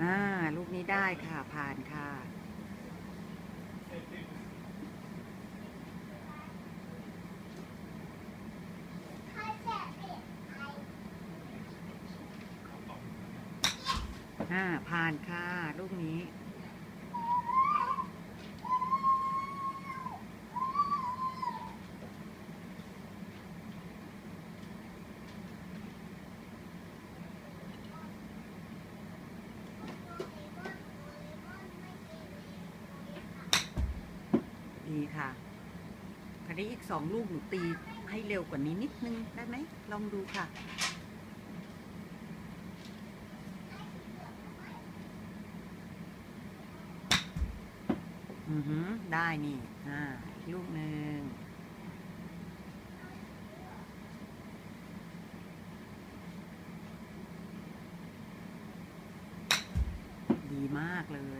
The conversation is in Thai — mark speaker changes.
Speaker 1: อ่าลูกนี้ได้ค่ะ ผ่านค่ะ อ่า ผ่านค่ะ ลูกนี้ ดีค่ะคราวนี้อีกสองลูกหนูตีให้เร็วกว่านี้นิดนึงได้ไหมลองดูค่ะอือหือได้นี่อ่าอีกลูกหนึ่งดีมากเลย